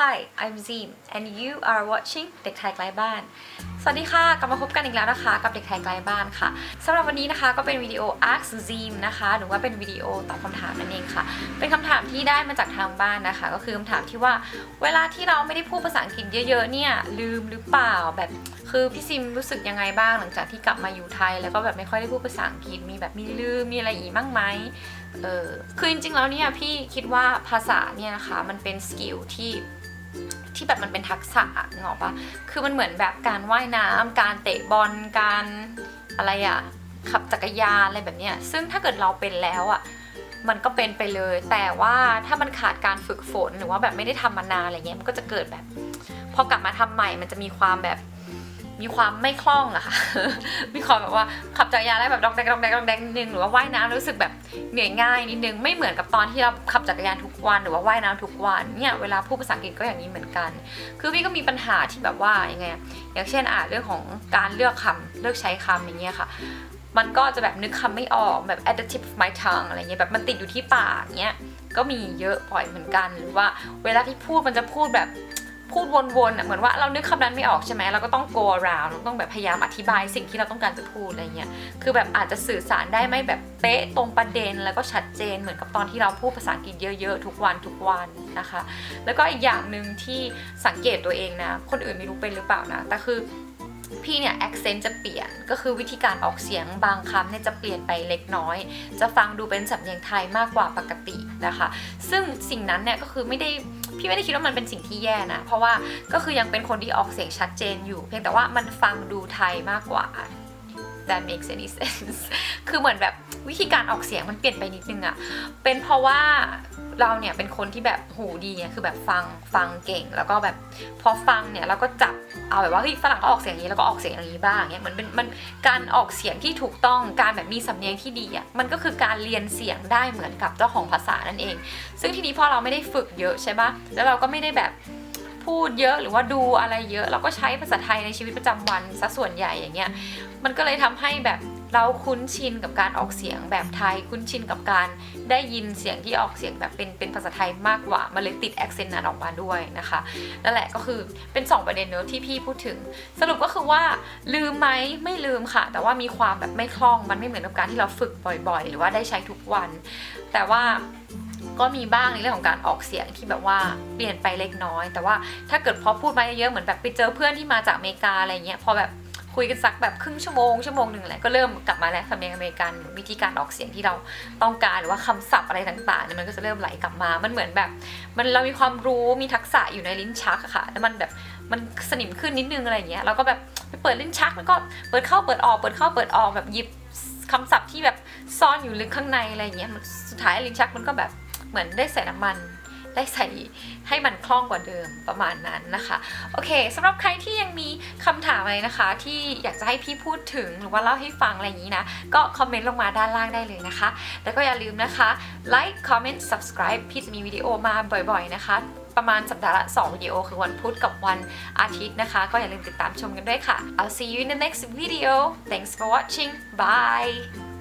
Hi I'm Zim and you are watching เด็กไทยไกลบ้าน สวัสดีค่ะ กลับมาพบกันอีกแล้วนะคะ กับเด็กไทยไกลบ้านค่ะสำหรับวันนี้นะคะก็เป็นวิดีโอ Ask Zim นะคะ หรือว่าเป็นวิดีโอตอบคำถามนั่นเองค่ะ เป็นคำถามที่ได้มาจากทางบ้านนะคะ ก็คือคำถามที่ว่าเวลาที่เราไม่ได้พูดภาษาอังกฤษเยอะ ๆ เนี่ยลืมหรือเปล่าแบบคือพี่ซิมรู้สึกยังไงบ้างหลังจากที่กลับมาอยู่ไทย แล้วก็แบบไม่ค่อยได้พูดภาษาอังกฤษมีแบบมีลืมมีอะไรอีกบ้างไหมเออคือจริงๆแล้วเนี่ยพี่คิดว่าภาษาเนี่ยนะคะมันเป็นสกิลที่ ที่แบบมันเป็นทักษะนึกออกปะคือมันเหมือนแบบการว่ายน้ำการเตะบอล การอะไรอะขับจักรยานอะไรแบบเนี้ย ซึ่งถ้าเกิดเราเป็นแล้วอะมันก็เป็นไปเลย แต่ว่าถ้ามันขาดการฝึกฝนหรือว่าแบบไม่ได้ทำมานานอะไรเงี้ย มันก็จะเกิดแบบ พอกลับมาทำใหม่ มันจะมีความแบบ มีความไม่คล่องอะค่ะ มีความแบบว่าขับจักรยานได้แบบดองแดงดองแดงดองแดงนิดนึงหรือว่าว่ายน้ำรู้สึกแบบเหนื่อยง่ายนิดนึงไม่เหมือนกับตอนที่เราขับจักรยานทุกวันหรือว่าว่ายน้ำทุกวันเนี่ยเวลาพูดภาษาอังกฤษก็อย่างนี้เหมือนกัน คือพี่ก็มีปัญหาที่แบบว่ายังไงอย่างเช่นอะเรื่องของการเลือกคำเลือกใช้คำอย่างเงี้ยค่ะ มันก็จะแบบนึกคำไม่ออกแบบ at the tip of my tongue อะไรเงี้ยแบบมันติดอยู่ที่ปากเงี้ยก็มีเยอะบ่อยเหมือนกัน หรือว่าเวลาที่พูดมันจะพูดแบบ พูดวนๆเหมือนว่าเรานึกคำนั้นไม่ออกใช่ไหมเราก็ต้อง go around เราต้องแบบพยายามอธิบายสิ่งที่เราต้องการจะพูดอะไรเงี้ยคือแบบอาจจะสื่อสารได้ไม่แบบเป๊ะตรงประเด็นแล้วก็ชัดเจนเหมือนกับตอนที่เราพูดภาษาอังกฤษเยอะๆ ทุกวันทุกวันนะคะ แล้วก็อีกอย่างหนึ่งที่สังเกตตัวเองนะ คนอื่นไม่รู้เป็นหรือเปล่านะแต่คือพี่เนี่ย accent จะเปลี่ยนก็คือวิธีการออกเสียงบางคำเนี่ยจะเปลี่ยนไปเล็กน้อย จะฟังดูเป็นสำเนียงไทยมากกว่าปกตินะคะ ซึ่งสิ่งนั้นเนี่ยก็คือไม่ได้ พี่ไม่ได้คิดว่ามันเป็นสิ่งที่แย่นะ เพราะว่าก็คือยังเป็นคนที่ออกเสียงชัดเจนอยู่ เพียงแต่ว่ามันฟังดูไทยมากกว่า that makes any sense คือเหมือนแบบวิธีการออกเสียงมันเปลี่ยนไปนิดนึงอะเป็นเพราะว่าเราเนี่ยเป็นคนที่แบบหูดีอะคือแบบฟังฟังเก่ง แล้วก็แบบพอฟังเนี่ยเราก็จับเอาแบบว่าเฮ้ยฝรั่งเขาออกเสียงอย่างนี้แล้วก็ออกเสียงอย่างนี้บ้างเนี่ยเหมือนเป็นมันการออกเสียงที่ถูกต้องการแบบมีสำเนียงที่ดีอะมันก็คือการเรียนเสียงได้เหมือนกับเจ้าของภาษานั่นเอง ซึ่งทีนี้พอเราไม่ได้ฝึกเยอะใช่ปะแล้วเราก็ไม่ได้แบบ พูดเยอะหรือว่าดูอะไรเยอะ เราก็ใช้ภาษาไทยในชีวิตประจำวันซะส่วนใหญ่อย่างเงี้ยมันก็เลยทำให้แบบเราคุ้นชินกับการออกเสียงแบบไทย คุ้นชินกับการได้ยินเสียงที่ออกเสียงแบบเป็นเป็นภาษาไทยมากกว่ามันเลยติดแอคเซนต์นั้นออกมาด้วยนะคะนั่นแหละก็คือเป็น 2 ประเด็นเนอะที่พี่พูดถึง สรุปก็คือว่าลืมไหมไม่ลืมค่ะ แต่ว่ามีความแบบไม่คล่องมันไม่เหมือนกับการที่เราฝึกบ่อยๆ หรือว่าได้ใช้ทุกวัน แต่ว่า ก็มีบ้างในเรื่องของการออกเสียงที่แบบว่าเปลี่ยนไปเล็กน้อย แต่ว่าถ้าเกิดพอพูดมาเยอะๆเหมือนแบบไปเจอเพื่อนที่มาจากอเมริกาอะไรเงี้ยพอแบบคุยกันสักแบบครึ่งชั่วโมงชั่วโมงหนึ่งแหละก็เริ่มกลับมาแล้วสำเนียงอเมริกันวิธีการออกเสียงที่เราต้องการหรือว่าคำศัพท์อะไรต่างๆเนี่ยมันก็จะเริ่มไหลกลับมา มันเหมือนแบบ มันเรามีความรู้มีทักษะอยู่ในลิ้นชักอะค่ะแล้วมันแบบมันสนิมขึ้นนิดนึงอะไรอย่างเงี้ยเราก็แบบไปเปิดลิ้นชักแล้วก็เปิดเข้าเปิดออกเปิดเข้าเปิดออกแบบหยิบคำศัพท์ที่แบบซ่อนอยู่ลึกข้างในอะไรอย่างเงี้ยสุดท้ายลิ้นชักมันก็แบบ เหมือนได้ใส่น้ำมันได้ใส่ให้มันคล่องกว่าเดิมประมาณนั้นนะคะ โอเคสำหรับใครที่ยังมีคำถามอะไรนะคะ ที่อยากจะให้พี่พูดถึงหรือว่าเล่าให้ฟังอะไรอย่างนี้นะ ก็คอมเมนต์ลงมาด้านล่างได้เลยนะคะ แล้วก็อย่าลืมนะคะ like comment subscribe พี่จะมีวิดีโอมาบ่อยๆนะคะ ประมาณสัปดาห์ละ 2 วิดีโอคือวันพุธกับวันอาทิตย์นะคะ ก็อย่าลืมติดตามชมกันด้วยค่ะ I'll see you in the next video thanks for watching bye